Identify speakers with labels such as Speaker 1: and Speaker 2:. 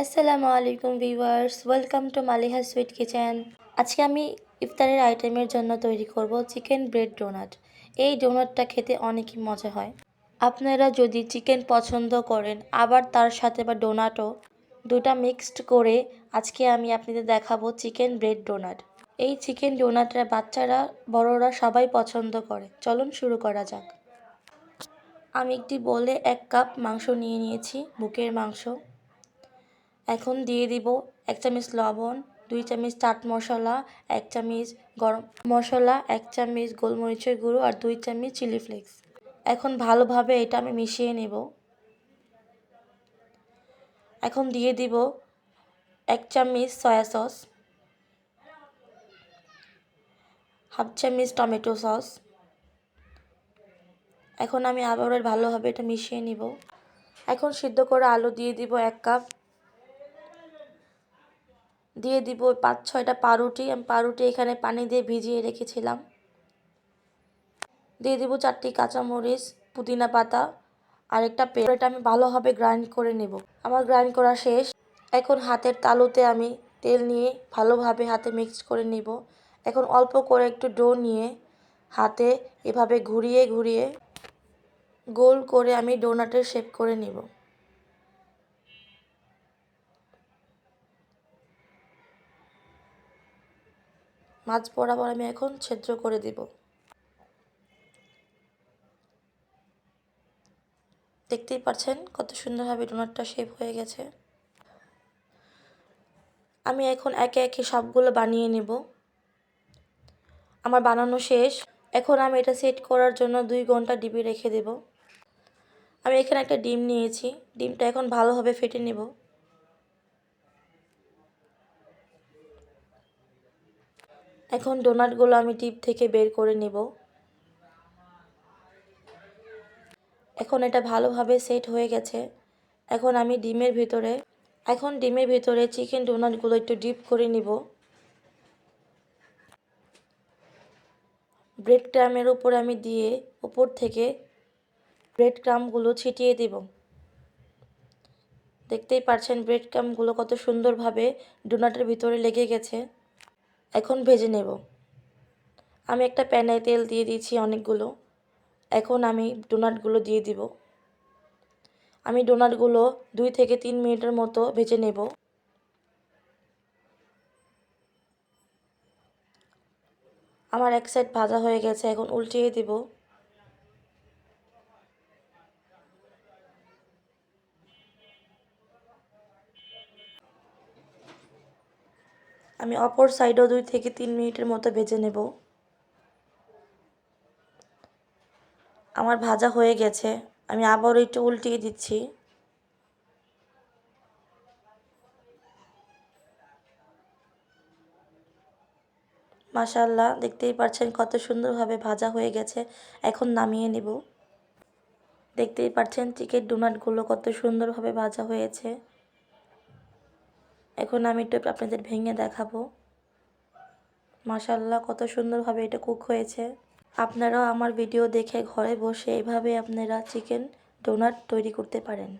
Speaker 1: আসসালামু আলাইকুম viewers, welcome to Maliha sweet kitchen. আজকে আমি ইফতারের আইটেমের জন্য তৈরি করব চিকেন ব্রেড ডোনাট। এই ডোনাটটা খেতে অনেকই মজা হয়। আপনারা যদি চিকেন পছন্দ করেন, আবার তার সাথে বা ডোনাটও, দুটা মিক্সড করে আজকে আমি আপনাদের দেখাবো চিকেন ব্রেড ডোনাট। এই চিকেন ডোনাটটা বাচ্চারা, বড়রা সবাই পছন্দ করে। চলুন শুরু করা যাক। আমি একটি বলে এক কাপ মাংস নিয়ে নিয়েছি, বুকের মাংস। এখন দিয়ে দিব এক চামচ লবণ, দুই চামচ চাট মশলা, এক চামচ গরম মশলা, এক চামচ গোলমরিচের গুঁড়ো আর দুই চামচ চিলি ফ্লেক্স। এখন ভালোভাবে এটা আমি মিশিয়ে নেব। এখন দিয়ে দিব এক চামচ সয়া সস, হাফ চামচ টমেটো সস। এখন আমি আবার ভালোভাবে এটা মিশিয়ে নিব। এখন সিদ্ধ করে আলু দিয়ে দিব এক কাপ। দিয়ে দিব পাঁচ ছয়টা পাউরুটি। আমি পাউরুটি এখানে পানি দিয়ে ভিজিয়ে রেখেছিলাম। দিয়ে দিব চারটি কাঁচামরিচ, পুদিনা পাতা আর একটা পেঁয়াজটা আমি ভালোভাবে গ্রাইন্ড করে নেব। আমার গ্রাইন্ড করা শেষ। এখন হাতের তালুতে আমি তেল নিয়ে ভালোভাবে হাতে মিক্সড করে নিব। এখন অল্প করে একটু ডো নিয়ে হাতে এভাবে ঘুরিয়ে ঘুরিয়ে গোল করে আমি ডোনাটের শেপ করে নিব। মাছ বরাবর আমি এখন ছেদ্র করে দিব। দেখতেই পাচ্ছেন কত সুন্দরভাবে ডোনাটটা শেপ হয়ে গেছে। আমি এখন একে একে সবগুলো বানিয়ে নেব। আমার বানানো শেষ। এখন আমি এটা সেট করার জন্য দুই ঘণ্টা ডিবি রেখে দেব। আমি এখানে একটা ডিম নিয়েছি। ডিমটা এখন ভালোভাবে ফেটে নেব। এখন ডোনাটগুলো আমি টিপ থেকে বের করে নেব। এখন এটা ভালোভাবে সেট হয়ে গেছে। এখন আমি ডিমের ভিতরে, এখন ডিমের ভিতরে চিকেন ডোনাটগুলো একটু ডিপ করে নিব। ব্রেড ক্রামের উপর আমি দিয়ে উপর থেকে ব্রেড ক্রামগুলো ছিটিয়ে দিব। দেখতেই পারছেন ব্রেড ক্রামগুলো কত সুন্দরভাবে ডোনাটের ভিতরে লেগে গেছে। এখন ভেজে নেব। আমি একটা প্যানে তেল দিয়ে দিয়েছি অনেকগুলো। এখন আমি ডোনাটগুলো দিয়ে দিব। আমি ডোনাটগুলো দুই থেকে তিন মিনিটের মতো ভেজে নেব। আমার এক সাইড ভাজা হয়ে গেছে, এখন উল্টিয়ে দিব। আমি অপর সাইডও দুই থেকে তিন মিনিটের মতো ভেজে নেব। আমার ভাজা হয়ে গেছে। আমি আবার একটু উল্টিয়ে দিচ্ছি। মাশাল্লাহ দেখতেই পাচ্ছেন কত সুন্দরভাবে ভাজা হয়ে গেছে। এখন নামিয়ে নিব। দেখতেই পাচ্ছেন চিকেন ডোনাটগুলো কত সুন্দরভাবে ভাজা হয়েছে। এখন আমি একটু আপনাদের ভেঙে দেখাবো। মাশাল্লাহ কত সুন্দরভাবে এটা কুক হয়েছে। আপনারাও আমার ভিডিও দেখে ঘরে বসে এভাবে আপনারা চিকেন ডোনাট তৈরি করতে পারেন।